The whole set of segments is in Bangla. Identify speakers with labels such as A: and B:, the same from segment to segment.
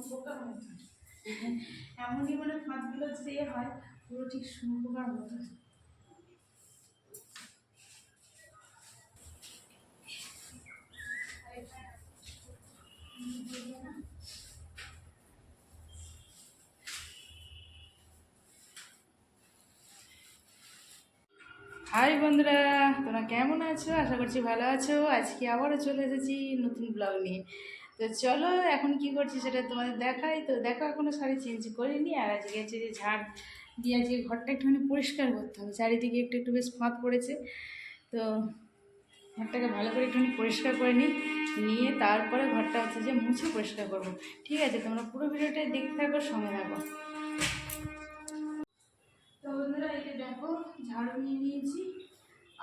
A: শুয়োপোকার মতো এমনই মানে ফাঁদগুলো যে হয়, পুরো ঠিক শুয়োপোকার মতো। হাই বন্ধুরা, তোমরা কেমন আছো? আশা করছি ভালো আছো। আজকে আবারও চলে এসেছি নতুন ব্লগ নিয়ে। তো চলো, এখন কি করছি সেটা তোমাদের দেখাই। তো দেখো, এখনও শাড়ি চেঞ্জ করিনি, আর আজকে হচ্ছে যে ঝাড় দিয়ে আজকে ঘরটা একটুখানি পরিষ্কার করতে হবে। চারিদিকে একটু একটু বেশ ফাঁক পড়েছে। তো ঘরটাকে ভালো করে একটুখানি পরিষ্কার করে নিই, নিয়ে তারপরে ঘরটা হচ্ছে যে মুছে পরিষ্কার করব। ঠিক আছে, তোমরা পুরো ভিডিওটাই দেখতে থাকো, সঙ্গে থাকো। তো বন্ধুরা যে দেখো, ঝাড়ু নিয়ে নিয়েছি।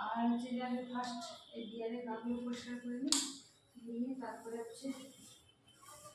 A: আর হচ্ছে যে ফার্স্ট এই দেয়ালে গাগুলো পরিষ্কার করে নিই, নিয়ে তারপরে হচ্ছে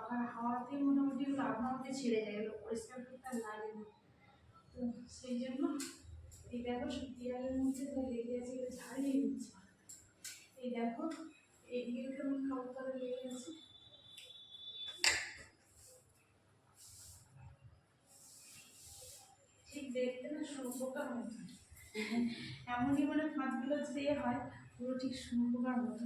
A: পাখার হাওয়াতে মোটামুটি ওগুলো আপনা আপনি ছেড়ে যায়, এগুলো পরিষ্কার করতে আর লাগে না। তো সেই জন্য এই দেখো সব দেয়ালের মধ্যে তো লেগে আছে এগুলো ছাড়িয়ে দিচ্ছে। এই দেখো এইদিকে কেমন খাবার খাবার লেগে আছে। ঠিক দেখতে না শুয়োপোকার মতো এমনই মানে ফাঁদগুলো যে হয়, পুরো ঠিক শুয়োপোকার মতো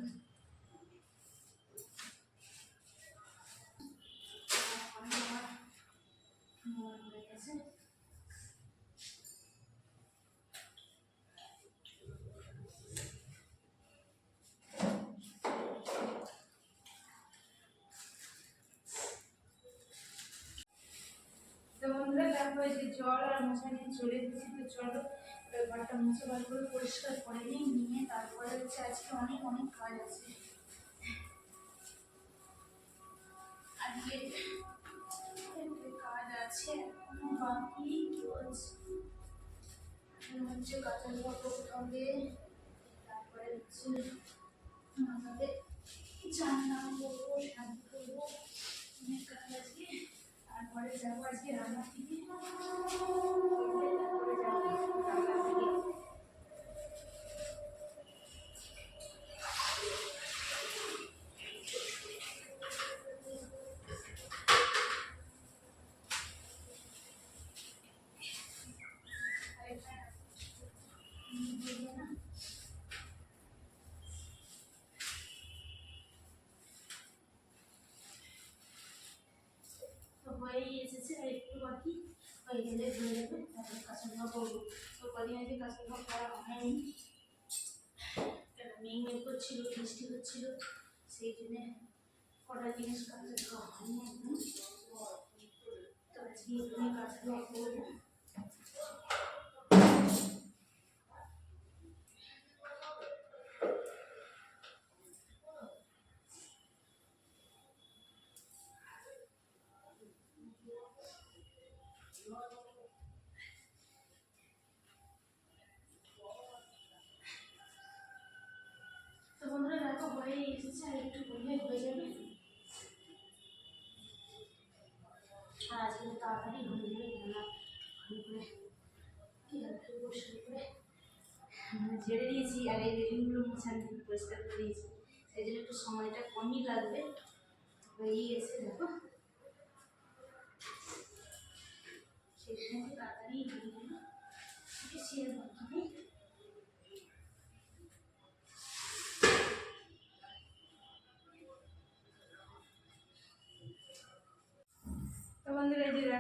A: তো বন্ধুরা যে জল আর মশা নিয়ে চলে এসেছি। তো চলো, এবার ঘরটা মুছে ভালো করে পরিষ্কার করে নিই, নিয়ে তারপরে হচ্ছে আজকে অনেক অনেক কাজ আছে। আজকে কাজ আছে এখনও বাকি হচ্ছে কাঁচা ধোয়া হবে তারপরে হচ্ছে আমাদের চান্না করব শান্তি করব অনেক কাজ আজকে তারপরে যাব আজকে রান্না থেকে এসেছে আর একটু বাকি হয়ে গেলে হয়ে যাবে তারপর কাঁচা করব তো কদিন আগে কাঁচা করা হয়নি। কেন মেয়ে মেয়ে বৃষ্টি হচ্ছিল, সেই জন্যে কটা জিনিস কাঁচা ধোয়া হয়নি একদম তো আজকে এখানে কাঁচা করব আজকে তাড়াতাড়ি পরিষ্কার করে মানে ঝেড়ে দিয়েছি আর এই রেলিংগুলো মোছান পরিষ্কার করে দিয়েছি। সেই জন্য একটু সময়টা কমই লাগবে। এই এসে দেখো। সেখানে তাড়াতাড়ি বেশি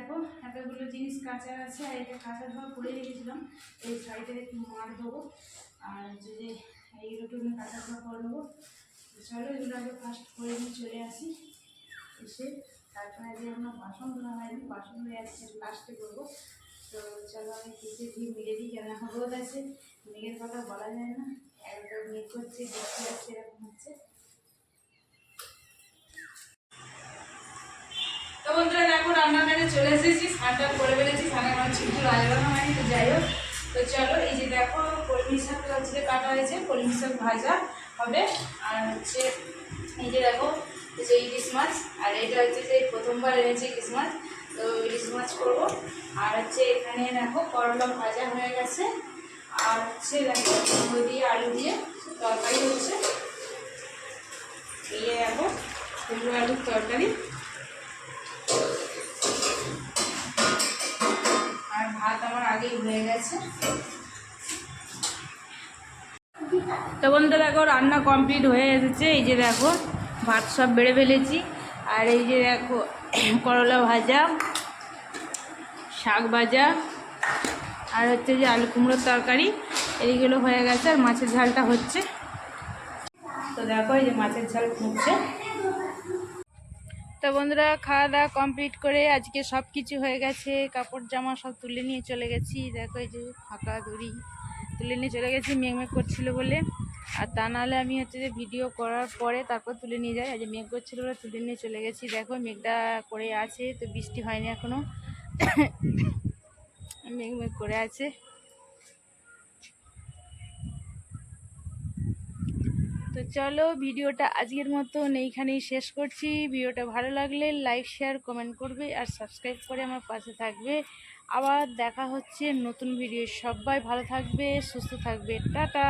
A: দেখো এতগুলো জিনিস কাঁচা আছে, আর এটা কাঁচা ধোয়া করে রেখেছিলাম, এই সাইডে একটু মার দেবো আর হচ্ছে যে এইগুলো একটু কাঁচা ধোয়া করে দেবো চলো এগুলো আগে ফার্স্ট করে নিয়ে চলে আসি। এসে তারপরে যে আমরা বাসন ধোয়া হয়নি, বাসন ধুয়ে আসছে লাস্টে করব। তো চলো আমি কিছু দিয়ে মেরে দিই কেন এখন রোদ আছে। মেঘের কথা বলা যায় না। একদম মেঘ করছে, বৃষ্টি আসছে, এরকম হচ্ছে। তো বন্ধুরা দেখো, রান্নাঘরে চলে এসেছি, স্নানটা করে ফেলেছি, স্নানে আমার ছুটি বাজানো হয়নি তো যাই হোক। তো চলো, এই যে দেখো, কলমি শাক হচ্ছে কাটা হয়েছে, কলমি শাক ভাজা হবে। আর হচ্ছে এই যে দেখো যে ইলিশ মাছ, আর এটা হচ্ছে যে প্রথমবার এনেছি ইলিশ মাছ। তো ইলিশ মাছ করব। আর হচ্ছে এখানে দেখো, করলা ভাজা হয়ে গেছে। আর হচ্ছে দেখো কুমড়ো দিয়ে আলু দিয়ে তরকারি হচ্ছে। এই দেখো, কুমড়ো আলুর তরকারি। আগেই হয়ে গেছে। তো বন্ধু দেখো, রান্না কমপ্লিট হয়ে এসেছে। এই যে দেখো, ভাত সব বেড়ে ফেলেছি। আর এই যে দেখো, করলা ভাজা, শাক ভাজা, আর হচ্ছে যে আলু কুমড়োর তরকারি। এইগুলো হয়ে গেছে, আর মাছের ঝালটা হচ্ছে। তো দেখো, এই যে মাছের ঝাল ফুটছে। তো বন্ধুরা, খাওয়া দাওয়া কমপ্লিট করে আজকে সব কিছু হয়ে গেছে। কাপড় জামা সব তুলে নিয়ে চলে গেছি। দেখো এই যে ফাঁকা দড়ি তুলে নিয়ে চলে গেছি, মেঘ মেঘ করছিল বলে। আর তা নাহলে আমি হচ্ছে যে ভিডিও করার পরে তারপর তুলে নিয়ে যাই। আজ মেঘ করছিল বলে তুলে নিয়ে চলে গেছি। দেখো মেঘটা করে আছে, তো বৃষ্টি হয়নি এখনও মেঘ মেঘ করে আছে। তো চলো ভিডিওটা আজকের মতন এইখানেই শেষ করছি। ভিডিওটা ভালো লাগলে লাইক শেয়ার কমেন্ট করবে আর সাবস্ক্রাইব করে আমার পাশে থাকবে। আবার দেখা হচ্ছে নতুন ভিডিও সবাই ভালো থাকবে, সুস্থ থাকবে। টাটা!